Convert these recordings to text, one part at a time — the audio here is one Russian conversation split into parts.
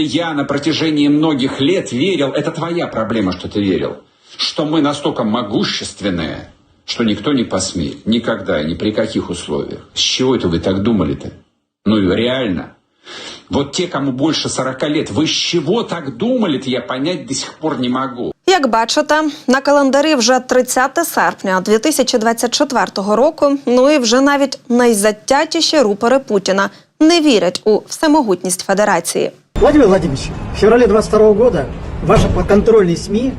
Я на протяжении многих лет верил, это твоя проблема, что ты верил, что мы настолько могущественные, что никто не посмеет. Никогда и ни при каких условиях. С чего это вы так думали-то? Ну и реально. Вот те, кому больше 40 лет, вы с чего так думали-то, я понять до сих пор не могу. Як бачите, на календарі вже 30 серпня 2024 року. Ну і вже навіть найзатятіші рупори Путіна не вірять у всемогутність Федерації. Владимир Владимирович, в феврале 22 года ваши подконтрольные СМИ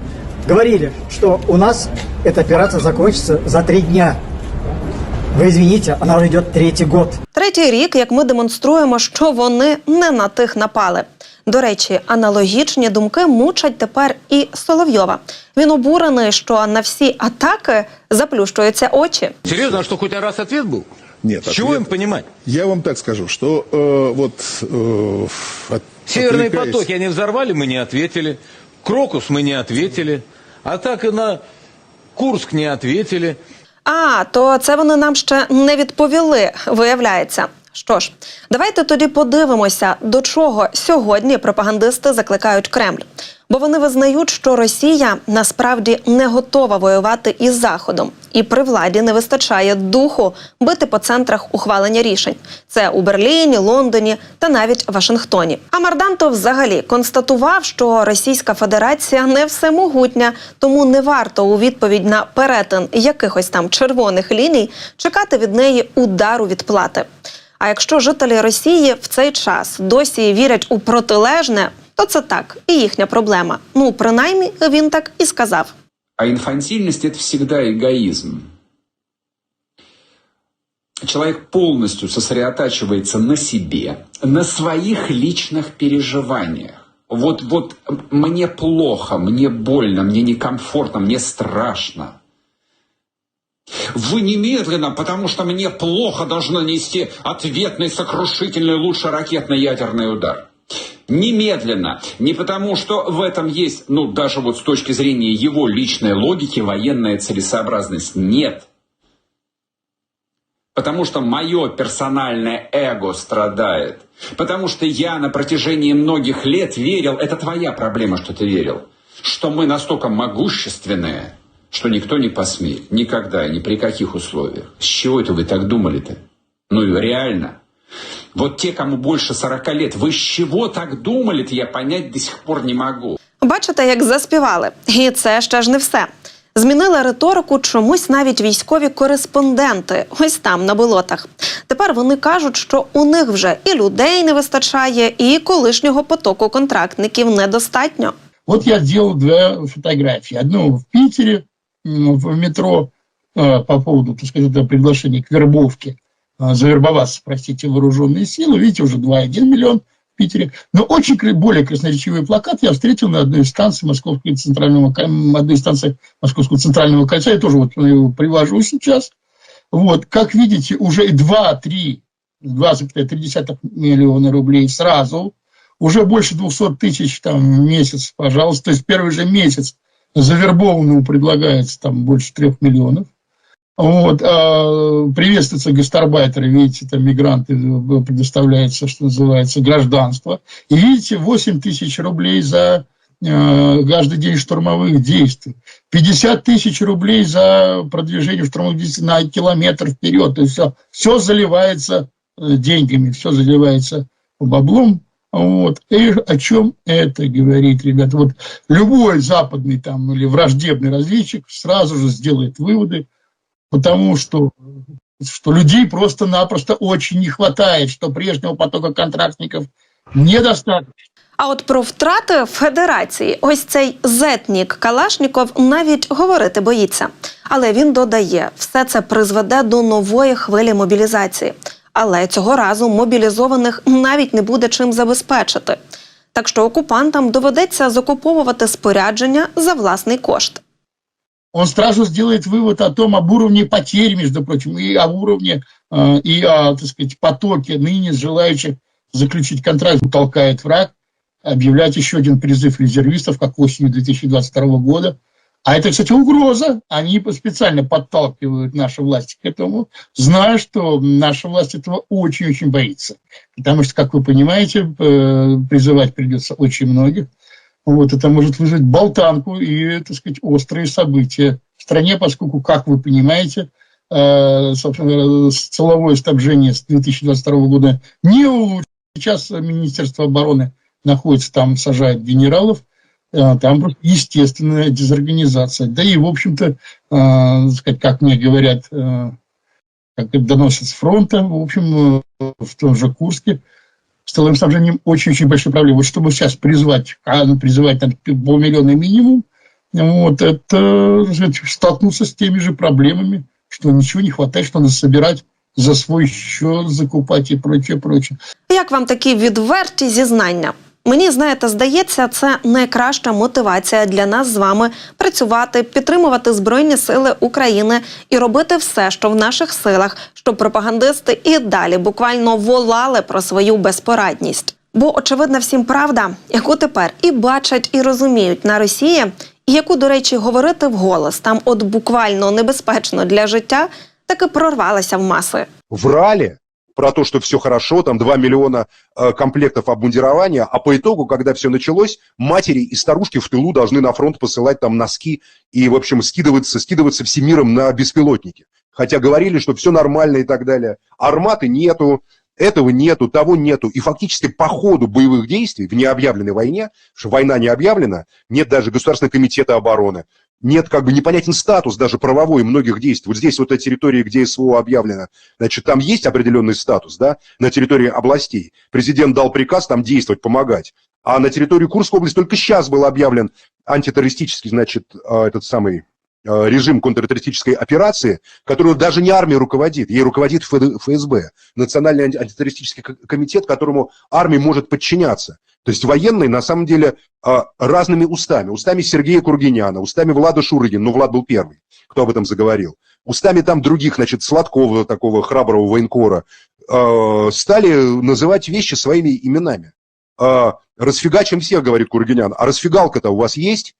говорили, что у нас эта операция закончится за три дня. Вы извините, она уже идет третий год. Третій рік, як ми демонструємо, що вони не на тих напали. До речі, аналогічні думки мучать тепер і Соловйова. Він обурений, що на всі атаки заплющуються очі. Серьезно, а что хоть раз ответ был? Нет, С чего ответ- им понимать? Я вам так скажу, что э, вот э, от- Северные отвлекаясь- потоки они взорвали, мы не ответили. Крокус мы не ответили. Атака на Курск не ответили. А, то це вони нам ще не відповіли, виявляється. Що ж, давайте тоді подивимося, до чого сьогодні пропагандисти закликають Кремль. Бо вони визнають, що Росія насправді не готова воювати із Заходом, і при владі не вистачає духу бити по центрах ухвалення рішень. Це у Берліні, Лондоні та навіть Вашингтоні. А Мардантов взагалі констатував, що Російська Федерація не всемогутня, тому не варто у відповідь на перетин якихось там червоних ліній чекати від неї удару відплати. А якщо жителі Росії в цей час досі вірять у протилежне, то це так і їхня проблема. Ну принаймні він так і сказав. А инфантильность – это всегда эгоизм. Человек полностью сосредотачивается на себе, на своих личных переживаниях. Вот, вот мне плохо, мне больно, мне некомфортно, мне страшно. вы немедленно, потому что мне плохо, должны нести ответный, сокрушительный, лучше ракетный ядерный удар. Немедленно. Не потому, что в этом есть, ну, даже вот с точки зрения его личной логики, военная целесообразность. Нет. Потому что мое персональное эго страдает. Потому что я на протяжении многих лет верил, это твоя проблема, что ты верил, что мы настолько могущественные, что никто не посмеет. Никогда и ни при каких условиях. С чего это вы так думали-то? Ну и реально. Вот те, кому больше 40 лет, вы с чего так думали-то, я понять до сих пор не могу. Бачите, як заспівали, і це ще ж не все. Змінили риторику чомусь навіть військові кореспонденти, ось там на болотах. Тепер вони кажуть, що у них вже і людей не вистачає, і колишнього потоку контрактників недостатньо. Вот я сделал две фотографии. Одну в Питере, м, В метро, э, по поводу, так сказать, этого приглашения к вербовке, э, завербоваться, простите, вооруженные силы. Видите, уже 2,1 миллион в Питере. Но очень более красноречивый плакат я встретил на одной из станций Московского центрального, одной из станций Московского центрального кольца. Я тоже вот его привожу сейчас. Вот, как видите, уже и 2-3, 2,3 миллиона рублей сразу уже больше 200 тысяч там, в месяц, пожалуйста. То есть первый же месяц завербованному предлагается там больше трех миллионов. Вот, а, приветствуются гастарбайтеры, видите, там мигранты, э, предоставляется, что называется, гражданство. И видите, 8 тысяч рублей за э, каждый день штурмовых действий. 50 тысяч рублей за продвижение штурмовых действий на километр вперед. Есть все, все заливается э, деньгами, все заливается баблом. Вот. И о чем это говорит, ребята? Вот любой западный там или враждебный разведчик сразу же сделает выводы, потому что, что людей просто-напросто очень не хватает, что прежнего потока контрактников недостаточно. А от про втрати федерації ось цей зетнік Калашніков навіть говорити боїться. Але він додає, все це призведе до нової хвилі мобілізації. Але цього разу мобілізованих навіть не буде чим забезпечити. Так що окупантам доведеться закуповувати спорядження за власний кошт. он сразу сделает вывод о том, об уровне потерь, между прочим, и о уровне, э, и о, так сказать, потоке ныне желающих заключить контракт, толкает враг, объявлять еще один призыв резервистов, как осенью 2022 года, А это, кстати, угроза. Они специально подталкивают наши власти к этому, зная, что наша власть этого очень-очень боится. Потому что, как вы понимаете, э, призывать придется очень многих. Вот, это может вызвать болтанку и, так сказать, острые события в стране, поскольку, как вы понимаете, э, собственно, силовое снабжение с 2022 года не улучшилось. Сейчас Министерство обороны находится там, сажает генералов, там просто естественная дезорганизация. Да и, в общем-то, э, так сказать, как мне говорят, э, как это доносят с фронта, в общем, э, в том же Курске, с тыловым снабжением очень-очень большие проблемы. Вот чтобы сейчас призвать, а, ну, призывать там полмиллиона минимум, вот, это так сказать, столкнуться с теми же проблемами, что ничего не хватает, что надо собирать за свой счет, закупать і прочее, прочее. Як вам такі відверті зізнання? Мені знаєте, здається, це найкраща мотивація для нас з вами працювати, підтримувати збройні сили України і робити все, що в наших силах, щоб пропагандисти і далі буквально волали про свою безпорадність. Бо очевидна всім правда, яку тепер і бачать, і розуміють на Росії, і яку, до речі, говорити вголос там, от буквально небезпечно для життя, таки прорвалася в маси. врали про то, что все хорошо, там 2 миллиона э, комплектов обмундирования, а по итогу, когда все началось, матери и старушки в тылу должны на фронт посылать там носки и, в общем, скидываться, скидываться всем миром на беспилотники. Хотя говорили, что все нормально и так далее. Арматы нету, этого нету, того нету. И фактически по ходу боевых действий в необъявленной войне, что война не объявлена, нет даже Государственного комитета обороны, нет как бы непонятен статус даже правовой многих действий. Вот здесь вот эта территория, где СВО объявлено, значит, там есть определенный статус, да, на территории областей. Президент дал приказ там действовать, помогать. А на территории Курской области только сейчас был объявлен антитеррористический, значит, э, этот самый режим контртеррористической операции, которую даже не армия руководит, ей руководит ФСБ, Национальный анти- антитеррористический комитет, которому армия может подчиняться. То есть военные, на самом деле, э, разными устами. Устами Сергея Кургиняна, устами Влада Шурыгина, ну, Влад был первый, кто об этом заговорил. Устами там других, значит, Сладкова, такого храброго военкора, э, стали называть вещи своими именами. Э, расфигачим всех, говорит Кургинян. А расфигалка-то у вас есть?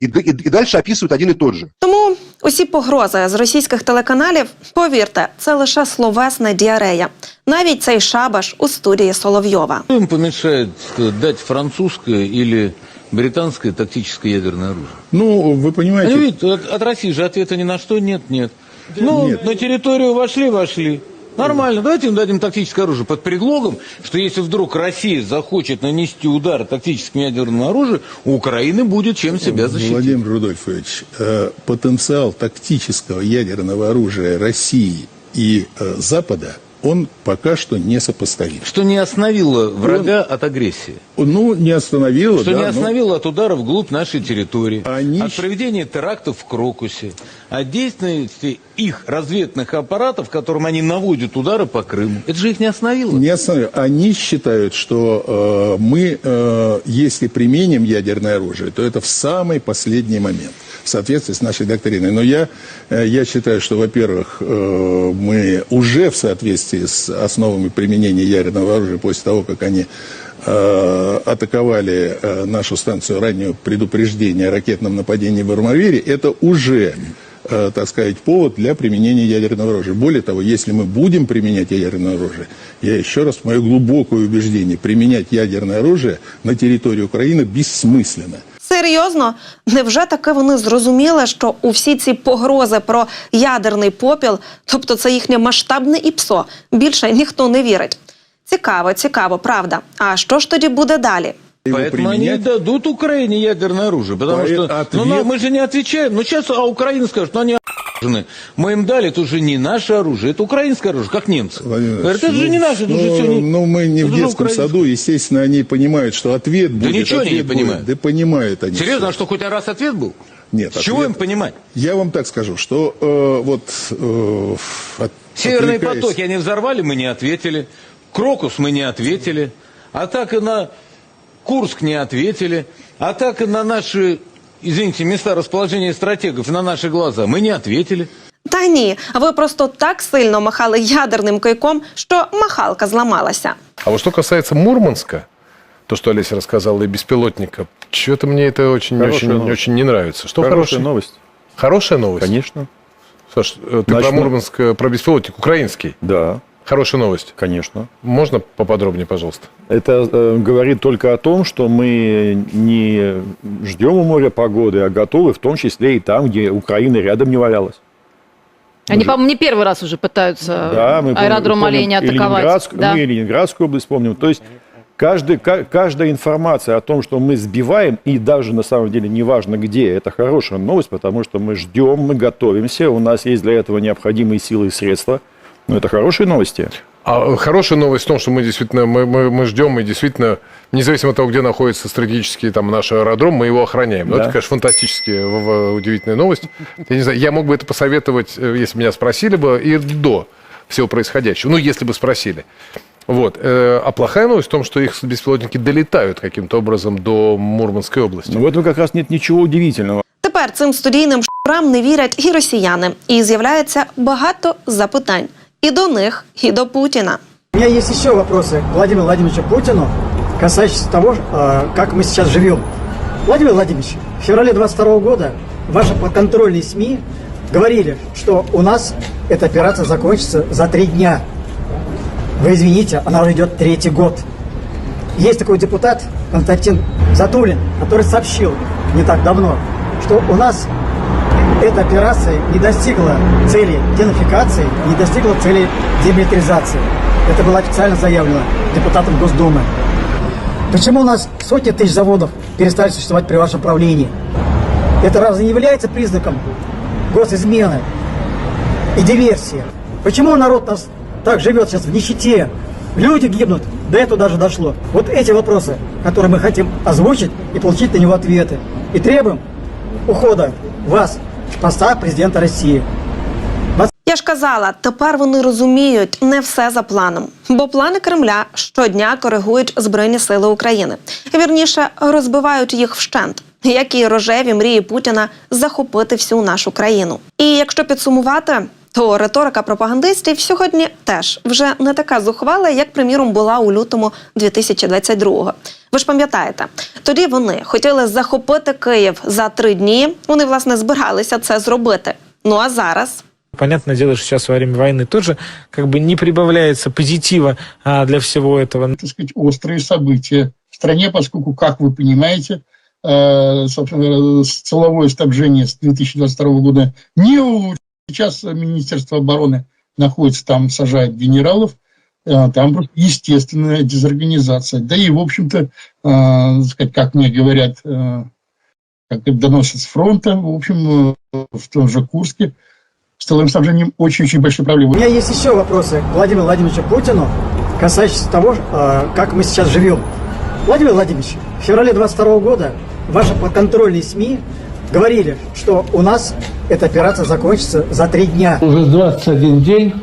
И, д- и, и дальше описывают один и тот же. Тому усі погрози з російських телеканалів, повірте, це лише словесна діарея. Навіть цей шабаш у студії Соловйова. Что им помешает э, дать французское или британское тактическое ядерное оружие? Ну, вы понимаете, Они видят, от, от России же ответа ни на что нет, нет. Ну, Нет. на территорию вошли, вошли. Нормально, давайте им дадим тактическое оружие под предлогом, что если вдруг Россия захочет нанести удар тактическим ядерным оружием, у Украины будет чем себя защитить. Владимир Рудольфович, э, потенциал тактического ядерного оружия России и э, Запада, он пока что несопоставим. Что не остановило врага от агрессии. Ну, не остановило, Что да, не но- остановило от ударов вглубь нашей территории, Они от проведения терактов в Крокусе, от деятельности их разведных аппаратов, которым они наводят удары по Крыму. Это же их не остановило. Не остановил. Они считают, что э, мы, э, если применим ядерное оружие, то это в самый последний момент в соответствии с нашей доктриной. Но я, э, я считаю, что, во-первых, э, мы уже в соответствии с основами применения ядерного оружия после того, как они э, атаковали нашу станцию раннего предупреждения о ракетном нападении в Армавире, это уже так сказать, повод для применения ядерного оружия. Более того, если мы будем применять ядерное оружие, я еще раз, мое глубокое убеждение, применять ядерное оружие на территории Украины бессмысленно. Серйозно, невже таки вони зрозуміли, що у всі ці погрози про ядерний попіл, тобто це їхнє масштабне ІПСО, більше ніхто не вірить? Цікаво, цікаво, правда. А що ж тоді буде далі? Его Поэтому они применять- дадут Украине ядерное оружие. Потому Поэт- что ответ- ну, на- мы же не отвечаем. Ну, сейчас а Украина скажет, ну, они охуенные. Мы им дали, это уже не наше оружие, это украинское оружие, как немцы. Владимир Говорят, это же не наше, это ну, уже все не... Ну, мы не это в детском саду, естественно, они понимают, что ответ будет. ничего они не понимают. будет. Да понимают они. Серьезно, а всё. что, хоть раз ответ был? Нет, С чего ответ- им понимать? Я вам так скажу, что э, вот... э, от- Северные отвлекаясь- потоки они взорвали, мы не ответили. Крокус мы не ответили. Атака на Курск не ответили. Атака на наши, извините, места расположения стратегов на наши глаза мы не ответили. Та ні, ви просто так сильно махали ядерним кийком, що махалка зламалася. А вот что касается Мурманска, то, что Олеся рассказала, и беспилотника. Чего-то мне это очень, Хорошая очень, новость. очень не нравится. Что Хорошая хорошее? новость. Хорошая новость? Конечно. Саш, э, ты про Мурманск, э, про беспилотник украинский. Да, Хорошая новость. конечно. Можно поподробнее, пожалуйста? Это э, говорит только о том, что мы не ждем у моря погоды, а готовы в том числе и там, где Украина рядом не валялась. Они, по-моему, не первый раз уже пытаются Да, мы аэродром помним оленя атаковать. Ленинградск- Да. Мы и Ленинградскую область помним. То есть каждый, ка- каждая информация о том, что мы сбиваем, и даже на самом деле неважно где, это хорошая новость, потому что мы ждем, мы готовимся, у нас есть для этого необходимые силы и средства. Но это хорошие новости. А хорошая новость в том, что мы действительно мы, мы, мы ждем, и действительно, независимо от того, где находится стратегический там наш аэродром, мы его охраняем. Но Да. это, конечно, фантастически в- в- удивительная новость. Я не знаю, я мог бы это посоветовать, э, если меня спросили бы, и до всего происходящего. Ну, если бы спросили. Вот. Э, А плохая новость в том, что их беспилотники долетают каким-то образом до Мурманской области. Но в этом как раз нет ничего удивительного. Тепер цим студійним шурам не вірять і росіяни, і з'являється багато запитань і до них, і до Путіна. У меня есть еще вопросы к Владимиру Владимировичу Путину, касающиеся того, э, как мы сейчас живем. Владимир Владимирович, в феврале 22 года ваши подконтрольные СМИ говорили, что у нас эта операция закончится за три дня. Вы извините, она уже идет третий год. Есть такой депутат Константин Затулин, который сообщил не так давно, что у нас эта операция не достигла цели денацификации, не достигла цели демилитаризации. Это было официально заявлено депутатом Госдумы. Почему у нас сотни тысяч заводов перестали существовать при вашем правлении? Это разве не является признаком госизмены и диверсии? Почему народ нас так живет сейчас в нищете? Люди гибнут, до этого даже дошло. Вот эти вопросы, которые мы хотим озвучить и получить на него ответы. И требуем ухода вас поста президента России. Я ж казала, тепер вони розуміють не все за планом, бо плани Кремля щодня коригують Збройні сили України. Вірніше розбивають їх вщент, як і рожеві мрії Путіна захопити всю нашу країну. І якщо підсумувати, то риторика пропагандистів сьогодні теж вже не така зухвала, як приміром була у лютому 2022-го. Ви ж пам'ятаєте, тоді вони хотіли захопити Київ за три дні. Вони власне збиралися це зробити. Ну а зараз Понятное дело, что сейчас во время войны тоже как бы не прибавляется позитива а, для всего этого. так сказать, острые события в стране, поскольку, как вы понимаете, э, собственно, говоря, силовое снабжение с 2022 года не улучшилось. Сейчас Министерство обороны находится там, сажает генералов, э, там просто естественная дезорганизация. Да и, в общем-то, э, как мне говорят, э, как доносят с фронта, в общем, в том же Курске, с тыловым снабжением очень-очень большие проблемы. У меня есть еще вопросы к Владимиру Владимировичу Путину, касающиеся того, как мы сейчас живем. Владимир Владимирович, в феврале 22 года ваши подконтрольные СМИ говорили, что у нас эта операция закончится за три дня. Уже 21 день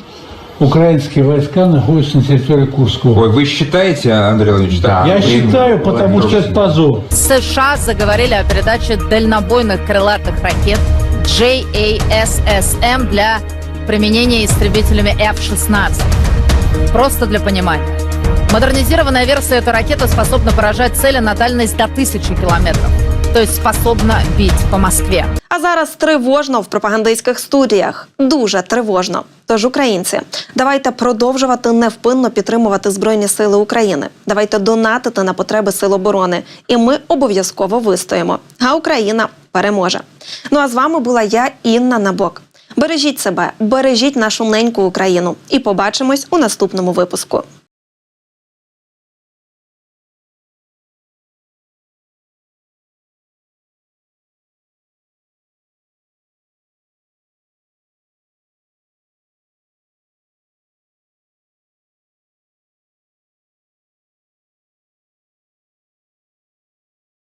украинские войска находятся на территории Курской Ой, вы считаете, Андрей Владимирович? так? Я считаю, потому что это позор. США заговорили о передаче дальнобойных крылатых ракет JASSM для применения истребителями F-16. Просто для понимания. Модернизированная версия этой ракеты способна поражать цели на дальность до тысячи километров. То способна бить по Москве. А зараз тривожно в пропагандистських студіях. Дуже тривожно. Тож, українці, давайте продовжувати невпинно підтримувати Збройні Сили України. Давайте донатити на потреби Сил оборони. І ми обов'язково вистоїмо. А Україна переможе. Ну а з вами була я, Інна Набок. Бережіть себе, бережіть нашу неньку Україну. І побачимось у наступному випуску.